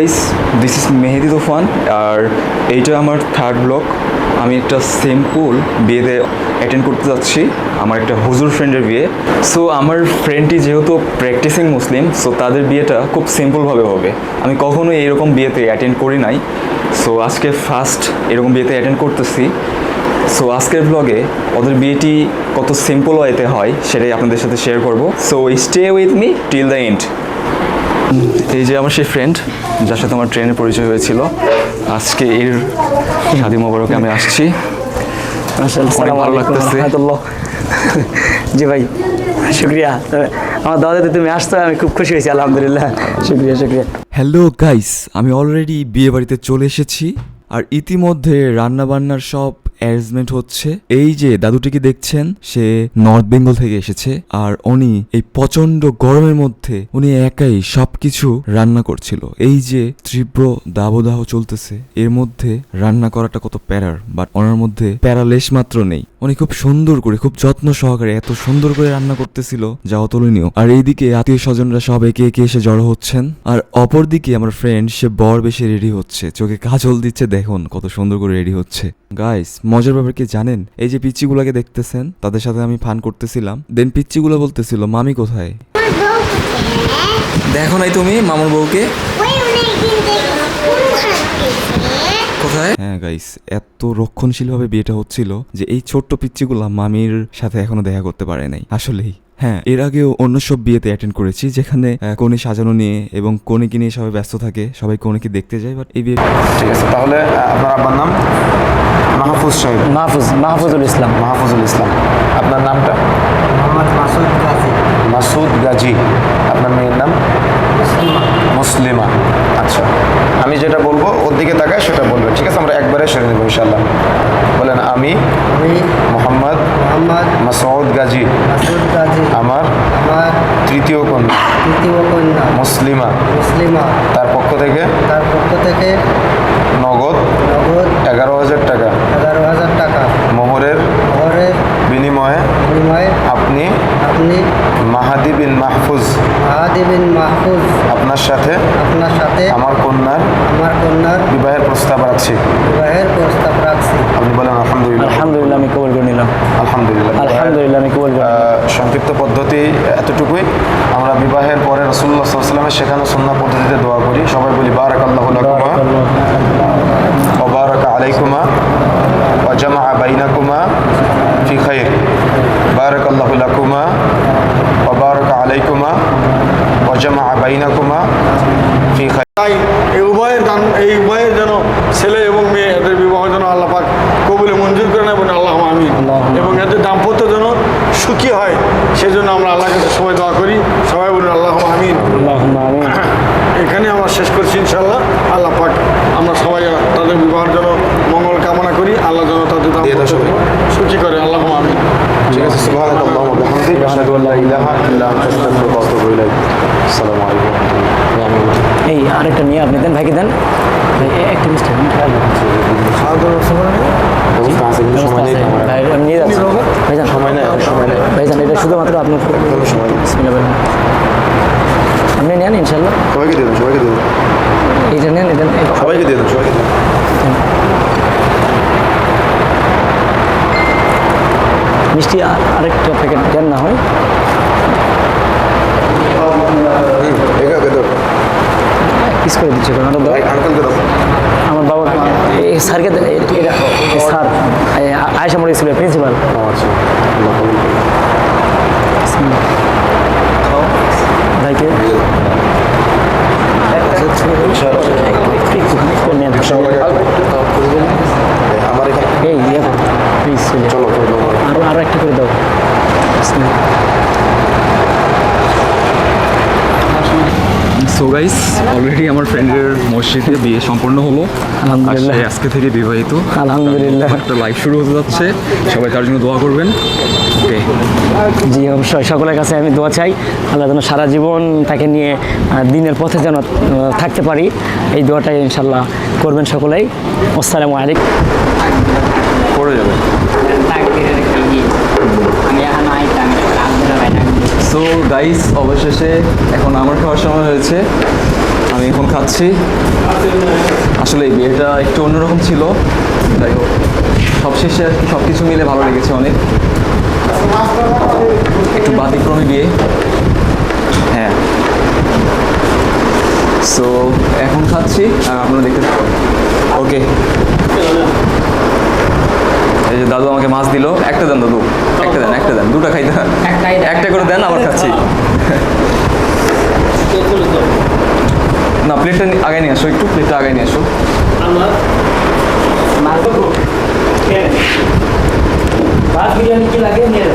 Guys this is Mehedi Tufan আর এইটা আমার third block আমি একটা সিম্পল বিয়েতে অ্যাটেন্ড করতে যাচ্ছি, আমার একটা হুজুর ফ্রেন্ডের বিয়ে। সো আমার ফ্রেন্ডটি যেহেতু প্র্যাকটিসিং মুসলিম সো তাদের বিয়েটা খুব সিম্পলভাবে হবে। আমি কখনোই এরকম বিয়েতে অ্যাটেন্ড করি নাই। সো আজকে ফার্স্ট এরকম বিয়েতে অ্যাটেন্ড করতেছি। সো আজকের ব্লগে ওদের বিয়েটি কত সিম্পল ওয়েতে হয় সেটাই আপনাদের সাথে শেয়ার করব। So stay with me till the end এই যে আমার সেই ফ্রেন্ড যার সাথে আমার ট্রেনে পরিচয় হয়েছিল আজকে এর শাদি মোবারকে আমি আসছি। অনেক ভালো লাগতেছে। জি ভাই শুক্রিয়া। আমার দাদাতে তুমি আসতো আমি খুব খুশি হয়েছি আলহামদুলিল্লাহ। শুক্রিয়া শুক্রিয়া। হ্যালো গাইস আমি অলরেডি বিয়ে বাড়িতে চলে এসেছি আর ইতিমধ্যে রান্না বান্নার সব অ্যারেঞ্জমেন্ট হচ্ছে। এই যে দাদুটিকে দেখছেন, সে নর্থ বেঙ্গল থেকে এসেছে আর উনি এই প্রচণ্ড গরমের মধ্যে উনি একাই সবকিছু রান্না করছিল। এই যে তীব্র দাবদাহ চলতেছে, এর মধ্যে রান্না করাটা কত প্যারার বাট ওনার মধ্যে প্যারালেশ মাত্র নেই। উনি খুব সুন্দর করে খুব যত্ন সহকারে এত সুন্দর করে রান্না করতেছিল যা অতুলনীয় আর এইদিকে আত্মীয় স্বজনরা সব একে একে এসে জড়ো হচ্ছেন। আর অপরদিকে আমার ফ্রেন্ড সে বর বেশি রেডি হচ্ছে। চোখে কাজল দিচ্ছে দেখুন কত সুন্দর করে রেডি হচ্ছে। গাইস মজার ব্যাপার কি জানেন? এই যে পিচ্চিগুলাকে দেখতেছেন তাদের সাথে আমি ফান করতেছিলাম। দেন পিচ্চিগুলো বলতেছিল মামি কোথায়? দেখো নাই তুমি মামুর বউকে ওই অনেকদিন দেখলাম কোন হ্যাঁ গাইস এত রক্ষণশীলভাবে বিয়েটা হচ্ছিল যে এই ছোট্ট পিচ্চিগুলা মামির সাথে এখনও দেখা করতে পারে নাই। আসলেই। হ্যাঁ এর আগেও অন্য সব বিয়েতে অ্যাটেন্ড করেছি যেখানে কনে সাজানো নিয়ে এবং কনেকে নিয়ে সবাই ব্যস্ত থাকে সবাই কনেকে দেখতে যায় বাট এই বিয়ে ঠিক আছে তাহলে আপনার আব্বার নাম? মাহফুজ সাহেব। মাহফুজ মাহফুজুল ইসলাম। মাহফুজুল ইসলাম। আপনার নামটা? মোহাম্মদ মাসুদ গাজী। মাসুদ গাজী। আপনার মেয়ের নাম? মুসলিমা। আচ্ছা। আমি যেটা বলব ওর দিকে তাকায় সেটা বলবেন। ঠিক আছে আমরা একবারে সেরে নেব ইনশাল্লাহ বলেন আমি মোহাম্মদ মোহাম্মদ মাসউদ গাজী। মাসুদ গাজী। আমার আমার তৃতীয় কন্যা। তৃতীয় কন্যা। মুসলিমা। মুসলিমা। তার পক্ষ থেকে? তার পক্ষ থেকে নগদ নগদ এগারো হাজার টাকা। এগারো হাজার টাকা। মোহরের ঘরের বিনিময়ে বিনিময়ে আপনি আপনি মাহাদি বিন মাহফুজ। মাহাদি বিন মাহফুজ। আপনার সাথে? আপনার সাথে আমার কন্যার আমার কন্যার বিবাহের প্রস্তাব রাখছি। বিবাহের প্রস্তাব রাখছি। আপনি বলেন আলহামদুলিল্লাহ। আলহামদুলিল্লাহ আমি কবুল করে নিলাম। আলহামদুলিল্লাহ। আলহামদুলিল্লাহ আমি কবুল করে সংক্ষিপ্ত পদ্ধতি এতটুকুই। আমরা বিবাহের পরে রাসুল্লাহ সাল্লামের শেখানো সুন্না পদ্ধতিতে দোয়া করি। সবাই বলি বারাক আল্লাহ কুমা অবারাক আলাইকুমা অজামা বাইনাকুমা ফি খাইর। বারাক আল্লাহ লাকুমা অবারাক আলাইকুমা অজামা বাইনাকুমা ফি খাই এই উভয়ের এই উভয়ের যেন ছেলে এবং ঠিক আছে সুবহানাক আল্লাহুম্মা বিহামদিক আশহাদু আল্লা ইলাহা ইল্লা আনতা আস্তাগফিরুকা ওয়া আতুবু ইলাইক আসসালামু আলাইকুম এই আরেকটা নিয়ে আপনি দেন ভাইকে দেন। একটা আছে কিন্তু সময় নেই সময় নেই। ভাইজান এটা শুধুমাত্র আপনার সময়। আপনি নেন ইনশাল্লাহ সবাইকে দিয়ে দেন সবাইকে দিয়ে দেন। এইটা নেন এটা। সবাইকে দিয়ে দেন সবাইকে দিয়ে মিষ্টি আর আরেকটা প্যাকেট দেন না হয়। কিস করে দিচ্ছে আমার বাবা স্যারকে দে- এটা এটা- এই স্যার এই আয়সা মরে ছিল প্রিন্সিপাল ও আচ্ছা আল্লাহ কবুল করুন। ভাইকে এই, আমার এখানে এই ইয়ে আরও আরও একটা করে দাও। সো গাইস অলরেডি আমার ফ্রেন্ডের মসজিদে বিয়ে সম্পন্ন হলো। আলহামদুলিল্লাহ। আজকে থেকে বিবাহিত। আলহামদুলিল্লাহ। একটা লাইভ শুরু হতে যাচ্ছে। সবাই তার জন্য দোয়া করবেন। ওকে জি অবশ্যই। সকলের কাছে আমি দোয়া চাই। আল্লাহ যেন সারা জীবন তাকে নিয়ে দিনের পথে যেন থাকতে পারি। এই দোয়াটাই ইনশাল্লাহ করবেন সকলেই। আসসালামু আলাইকুম। পড়ে যাবে। সো গাইস অবশেষে এখন আমার খাওয়ার সময় হয়েছে। আমি এখন খাচ্ছি। আসলে বিয়েটা একটু অন্যরকম ছিল। যাই হোক, সবশেষে আর কি সব কিছু মিলে ভালো লেগেছে অনেক। একটু ব্যতিক্রমী বিয়ে। হ্যাঁ। সো এখন খাচ্ছি, আর আপনারা দেখতে ওকে এই যে দাদু আমাকে মাছ দিল। একটা দেন দাদু একটা দেন একটা দেন দুটা খাই দেন। একটা করে দেন আবার খাচ্ছি। না প্লেটটা আগে নিয়ে আসো একটু প্লেটটা আগে নিয়ে আসো। ভাত বিরিয়ানি কি লাগে নিয়ে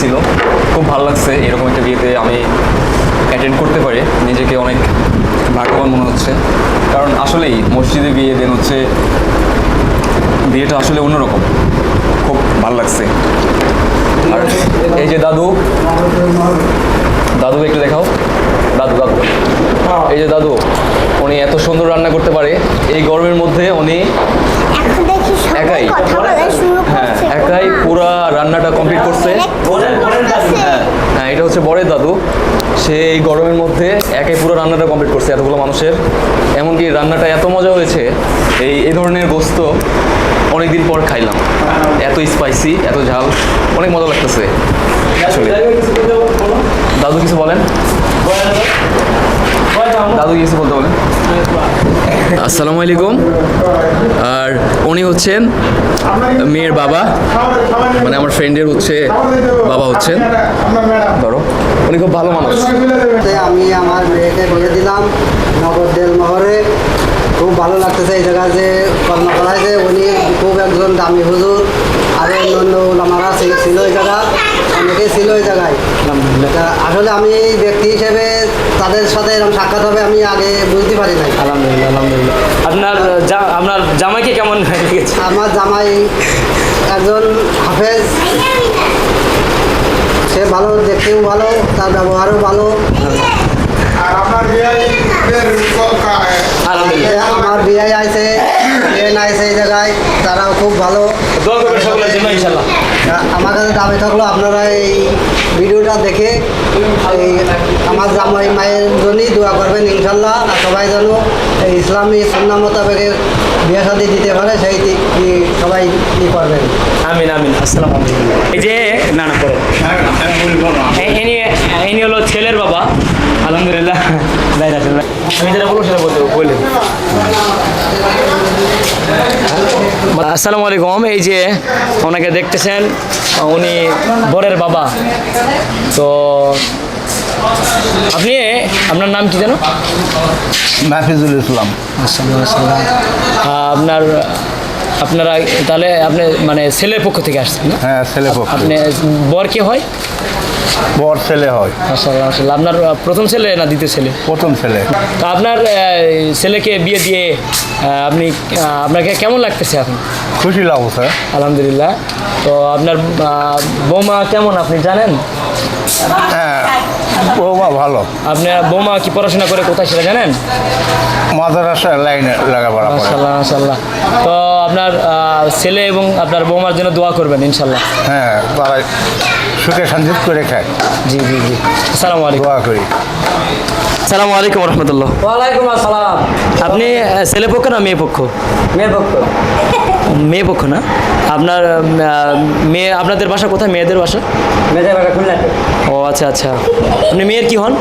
ছিল। খুব ভালো লাগছে এরকম একটা বিয়েতে আমি অ্যাটেন্ড করতে পারি। নিজেকে অনেক ভাগ্যবান মনে হচ্ছে। কারণ আসলেই মসজিদে বিয়ে দেন হচ্ছে বিয়েটা আসলে অন্যরকম। খুব ভালো লাগছে। আর এই যে দাদু দাদু একটু দেখাও। দাদু দাদু। এই যে দাদু উনি এত সুন্দর রান্না করতে পারে এই গরমের মধ্যে উনি একাই? কথা বলা শুরু হ্যাঁ একাই পুরা রান্নাটা কমপ্লিট করছে। হ্যাঁ। হ্যাঁ এটা হচ্ছে বড়ের দাদু। সে এই গরমের মধ্যে একাই পুরো রান্নাটা কমপ্লিট করছে এতগুলো মানুষের। এমনকি রান্নাটা এত মজা হয়েছে এই এই ধরনের গোস্ত অনেকদিন পর খাইলাম। এত স্পাইসি এত ঝাল অনেক মজা লাগতেছে দাদু কিছু বলেন? দাদু বলতে বলেন আসসালামু আলাইকুম। আর উনি হচ্ছেন মেয়ের বাবা। মানে আমার ফ্রেন্ডের হচ্ছে বাবা হচ্ছেন। ধরো, উনি খুব ভালো মানুষ। আমি আমার মেয়েকে বলে দিলাম, নগর দেল মহরে। খুব ভালো লাগতেছে এই জায়গায় যে কর্ম করাইছে। উনি খুব একজন দামি হুজুর। আর অন্য ছিল- ছিল এই জায়গা। অনেকেই ছিল এই জায়গায়। আসলে আমি ব্যক্তি হিসেবে তাদের সাথে এরকম সাক্ষাৎ হবে আমি আগে বুঝতে পারি নাই। আলহামদুলিল্লাহ আলহামদুলিল্লাহ। আপনার আপনার জামাইকে কেমন লেগেছে আমার জামাই একজন হাফেজ। সে ভালো দেখতেও ভালো তার ব্যবহারও ভালো। আর আপনার বিয়ের আমার বিয়ে আইছে এই জায়গায় তারাও খুব ভালো। দোয়া করবেন সকলের জন্য ইনশাল্লাহ আমার কাছে দাবি থাকল, আপনারা এই ভিডিওটা দেখে আমার জামাই মায়ের জন্যই দোয়া করবেন, ইনশাল্লাহ। সবাই এই ইসলামী সন্না মোতাবেক বিয়ে শাদি দিতে পারে, সেই কি সবাই ই করবেন? আমিন আমিন, আসসালামু এই যে, না না, করো। ইনি হলো ছেলের বাবা। আলহামদুলিল্লাহ আমি যেটা বলব সেটা বলতে বললেন আসসালামু আলাইকুম, এই যে ওনাকে দেখতেছেন, উনি বরের বাবা। তো আপনি আপনার নাম কি যেন নাফিজুল ইসলাম। আপনার আপনারা তাহলে আপনি মানে ছেলের পক্ষ থেকে আসছেন না? হ্যাঁ ছেলে পক্ষ আপনি বর কে হয়? বর ছেলে হয়। মাশাআল্লাহ। আপনার প্রথম ছেলে না দ্বিতীয় ছেলে? প্রথম ছেলে। তো আপনার ছেলেকে বিয়ে দিয়ে আপনি আপনাকে কেমন লাগতেছে এখন? খুশি লাগছে। আলহামদুলিল্লাহ। তো আপনার বৌমা কেমন আপনি জানেন? হ্যাঁ বৌমা ভালো। আপনার বৌমা কি পড়াশোনা করে কোথায় সেটা জানেন? মাদ্রাসা লাইনে লেখাপড়া করে। মাশাল্লাহ মাশাল্লাহ তো আপনার ছেলে এবং আপনার বৌমার জন্য দোয়া করবেন ইনশাল্লাহ হ্যাঁ তারা সুখে শান্তি করে খায়। জি জি জি। আসসালামু আলাইকুম। দোয়া করি। আসসালামু আলাইকুম রহমতুল্লাহ। ওয়ালাইকুম আসসালাম। আপনি ছেলে পক্ষ না মেয়ে পক্ষ? মেয়ে পক্ষ। মেয়ে পক্ষ না? আপনার মেয়ে আপনাদের বাসা কোথায়? মেয়েদের বাসা? মেয়েদের বেটা খুলনাতে ও আচ্ছা আচ্ছা। আপনি মেয়ের কি হন?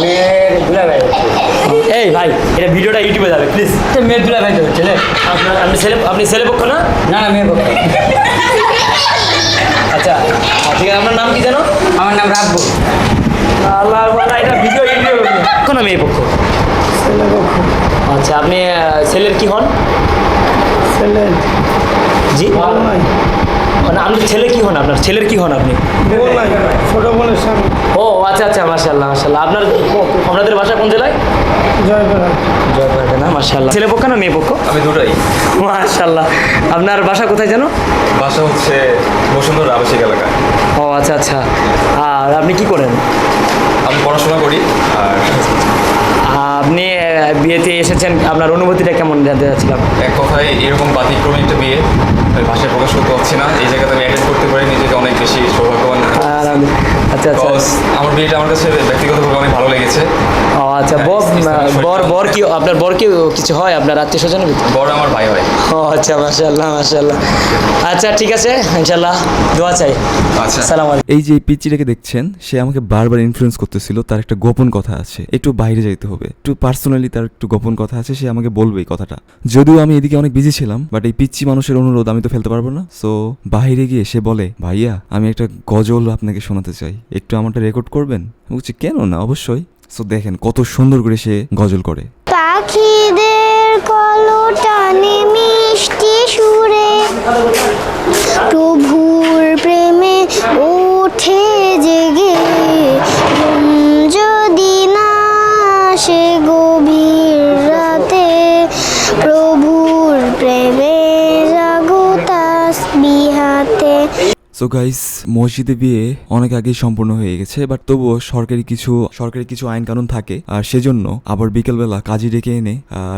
মেয়ের এই ভাই এটা ভিডিওটা ইউটিউবে যাবে প্লিজ মেয়ের দুলা ভাই তো ছেলে আপনার আপনি ছেলে আপনি ছেলে পক্ষ না? না না মেয়ে পক্ষ। আচ্ছা ঠিক আছে আপনার নাম কি জানো? আমার নাম রাখব আল্লাহ আল্লাহ, এটা ভিডিও ইউটিউবে পক্ষ না মেয়ে পক্ষ? আচ্ছা আপনি ছেলের কি হন? জি? মানে আপনি ছেলে কি হন আপনার? ছেলের কি হন আপনি? ছোট বোনের স্বামী। ও আচ্ছা আচ্ছা মাশাল্লাহ মাশাল্লাহ আপনার আপনাদের বাসা কোন জেলায়? জয়পুরহাট। জয়পুরহাটে না মাশাল্লাহ ছেলে পক্ষ না মেয়ে পক্ষ? আমি দুটাই। মাশাল্লাহ আপনার বাসা কোথায় যেন? বাসা হচ্ছে বসুন্ধরা আবাসিক এলাকা। ও আচ্ছা আচ্ছা। আর আপনি কি করেন? আমি পড়াশোনা করি আর আপনি বিয়েতে এসেছেন আপনার অনুভূতিটা কেমন জানতে চাচ্ছিলাম? এক কথায় এরকম ব্যতিক্রমী একটা বিয়ে ভাষায় প্রকাশ করতে পারছি না। এই জায়গাতে আমি অ্যাটেন্ড করতে পারি নিজেকে অনেক বেশি সৌভাগ্যবান। আচ্ছা আচ্ছা। আমার বিয়েটা আমার কাছে ব্যক্তিগতভাবে অনেক ভালো লেগেছে। ও আচ্ছা বর বর বর কি আপনার বর কি কিছু হয়? আপনার আত্মীয় বড় আমার ভাই হয়। ও আচ্ছা মাশাল্লাহ মাশাল্লাহ আচ্ছা ঠিক আছে ইনশাল্লাহ দোয়া চাই। আচ্ছা। সালাম আলাইকুম। এই যে এই পিচ্চিটাকে দেখছেন সে আমাকে বারবার ইনফ্লুয়েন্স করতেছিল তার একটা গোপন কথা আছে। একটু বাইরে যাইতে হবে একটু পার্সোনালি তার একটু গোপন কথা আছে, সে আমাকে বলবে কথাটা। যদিও আমি এদিকে অনেক বিজি ছিলাম বাট এই পিচ্ছি মানুষের অনুরোধ আমি তো ফেলতে পারব না। সো বাইরে গিয়ে সে বলে, ভাইয়া, আমি একটা গজল আপনাকে শোনাতে চাই। একটু আমারটা রেকর্ড করবেন? বলছি, কেন না, অবশ্যই। সো দেখেন, কত সুন্দর করে সে গজল করে। পাখিদের কলটানে মিষ্টি সুরে, প্রভুর প্রেমে ওঠে জেগে। সো গাইস মসজিদে বিয়ে অনেক আগেই সম্পূর্ণ হয়ে গেছে বাট তবুও সরকারি কিছু সরকারি কিছু আইন কানুন থাকে, আর সেজন্য আবার বিকেলবেলা কাজী ডেকে এনে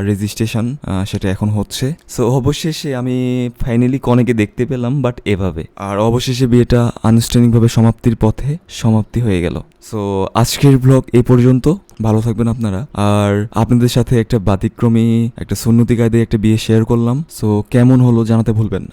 রেজিস্ট্রেশন সেটা এখন হচ্ছে। সো অবশেষে আমি ফাইনালি কনেকে দেখতে পেলাম বাট এভাবে। আর অবশেষে বিয়েটা আনুষ্ঠানিকভাবে সমাপ্তির পথে সমাপ্তি হয়ে গেল। সো আজকের ব্লগ এই পর্যন্ত, ভালো থাকবেন আপনারা। আর আপনাদের সাথে একটা ব্যতিক্রমী, একটা সুন্নতি কায়দায় একটা বিয়ে শেয়ার করলাম। সো কেমন হলো জানাতে ভুলবেন না।